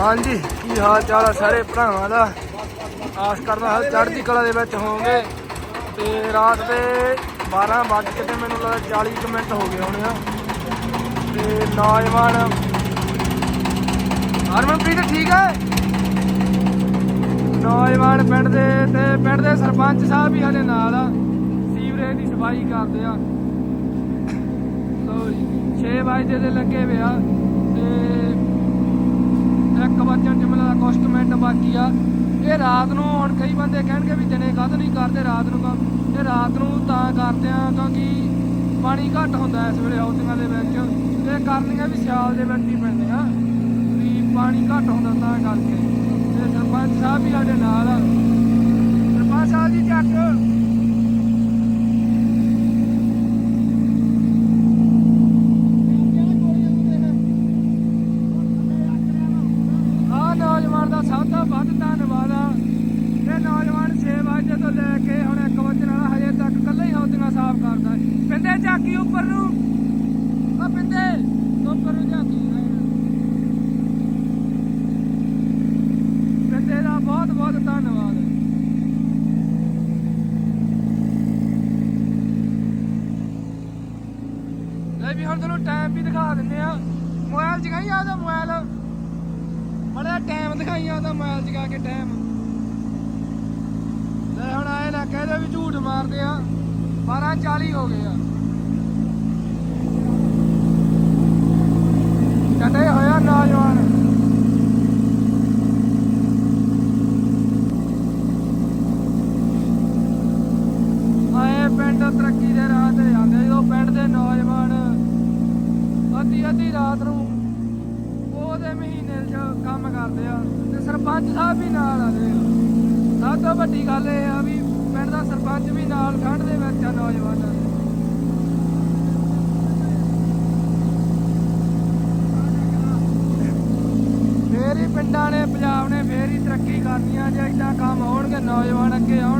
ਹਾਂਜੀ, ਕੀ ਹਾਲ ਚਾਲ ਆ ਸਾਰੇ ਭਰਾਵਾਂ ਦਾ? ਆਸ ਕਰਦਾ ਹਾਂ ਚੜ੍ਹਦੀ ਕਲਾ ਦੇ ਵਿੱਚ ਹੋਵੋਗੇ। ਤੇ ਰਾਤ ਦੇ 12 ਵੱਜ ਕੇ ਤੇ ਮੈਨੂੰ ਲੱਗਦਾ 40 ਕੁ ਮਿੰਟ ਹੋ ਗਏ ਹੋਣੇ ਆ। ਤੇ ਨੌਜਵਾਨ ਹਰਮਨਪ੍ਰੀਤ ਠੀਕ ਹੈ? ਨੌਜਵਾਨ ਪਿੰਡ ਦੇ ਤੇ ਪਿੰਡ ਦੇ ਸਰਪੰਚ ਸਾਹਿਬ ਵੀ ਸਾਡੇ ਨਾਲ ਆ। ਸੀਵਰੇਜ ਦੀ ਸਫ਼ਾਈ ਕਰਦੇ ਆ। ਲੋ 6 ਵਜੇ ਦੇ ਲੱਗੇ ਵੇ ਆ ਤੇ ਇੱਕ ਵਜਣ ਚ ਮਿਲਦਾ ਕੁਛ ਕੁ ਮਿੰਟ ਬਾਕੀ ਆ। ਇਹ ਰਾਤ ਨੂੰ ਹੁਣ ਕਈ ਬੰਦੇ ਕਹਿਣਗੇ ਵੀ ਦਿਨੇ ਕਦ ਨਹੀਂ ਕਰਦੇ, ਰਾਤ ਨੂੰ ਕੰਮ ਇਹ ਰਾਤ ਨੂੰ ਤਾਂ ਕਰਦੇ ਆ ਕਿਉਂਕਿ ਪਾਣੀ ਘੱਟ ਹੁੰਦਾ ਇਸ ਵੇਲੇ ਹਾਊਸਿੰਗਾਂ ਦੇ ਵਿੱਚ। ਤੇ ਕਰਨੀਆਂ ਵੀ ਸਿਆਲ ਦੇ ਵਿੱਚ ਹੀ ਪੈਂਦੇ ਆ। ਵੀ ਪਾਣੀ ਘੱਟ ਹੁੰਦਾ ਤਾਂ ਕਰਕੇ। ਤੇ ਸਰਪੰਚ ਸਾਹਿਬ ਵੀ ਸਾਡੇ ਨਾਲ ਆ ਸਰਪੰਚ ਸਾਹਿਬ ਜੀ ਚੱਕ ਆ ਨੌਜਵਾਨ ਦਾ ਸਭ ਧੰਨਵਾਦ ਆ। ਇਹ ਨੌਜਵਾਨ 6 ਵਜੇ ਤੋਂ ਲੈ ਕੇ ਹੁਣ 1 ਵਜੇ ਨਾਲ ਹਜੇ ਤੱਕ ਇਕੱਲੇ ਹੀ ਹੌਦੀਆਂ ਸਾਫ਼ ਕਰਦਾ। ਹੈ। ਪਿੰਦੇ ਝਾਕੀ ਉੱਪਰ ਨੂੰ। ਆ ਪਿੰਦੇ, ਉੱਪਰ ਨੂੰ ਝਾਕੀ। ਪਿੰਦੇ ਦਾ ਬਹੁਤ ਬਹੁਤ ਧੰਨਵਾਦ। ਲੈ ਵੀ ਹੁਣ ਤੁਹਾਨੂੰ ਟਾਈਮ ਵੀ ਦਿਖਾ ਦਿੰਦੇ ਆ। ਮੋਬਾਈਲ ਜਗਾਈ ਆਦਾ ਮੋਬਾਈਲ? ਬੜਾ ਟਾਈਮ ਦਿਖਾਈ ਆਦਾ ਮੋਬਾਈਲ ਜਗਾ ਕੇ ਟਾਈਮ ਲੈ ਹੁਣ ਆਏ ਨਾ ਕਹਦੇ ਵੀ ਝੂਠ ਮਾਰਦੇ ਆ। 12:40 ਹੋ ਗਏ ਆ ਟੱਡੇ ਹੋਇਆ ਨੌਜਵਾਨ ਆਏ ਪਿੰਡ ਤਰੱਕੀ ਦੇ ਰਾਹ ਤੇ ਜਾਂਦੇ ਜਦੋਂ ਪਿੰਡ ਦੇ ਨੌਜਵਾਨ ਅੱਧੀ ਅੱਧੀ ਰਾਤ ਨੂੰ ਉਹਦੇ ਮਹੀਨੇ 'ਚ ਕੰਮ ਕਰਦੇ ਆ, ਤੇ ਸਰਪੰਚ ਸਾਹਿਬ ਵੀ ਨਾਲ ਆਦੇ ਆ ਸਭ ਤੋਂ ਵੱਡੀ ਗੱਲ ਇਹ ਆ ਵੀ ਪਿੰਡ ਦਾ ਸਰਪੰਚ ਵੀ ਨਾਲ ਠੰਡ ਦੇ ਵਿੱਚ ਆ ਨੌਜਵਾਨਾਂ। ਦੇ ਫੇਰ ਹੀ ਪਿੰਡਾਂ ਨੇ, ਪੰਜਾਬ ਨੇ ਫੇਰ ਹੀ ਤਰੱਕੀ ਕਰਨੀ ਆ, ਜੇ ਇਦਾਂ ਕੰਮ ਹੋਣਗੇ, ਨੌਜਵਾਨ ਅੱਗੇ ਆਉਣ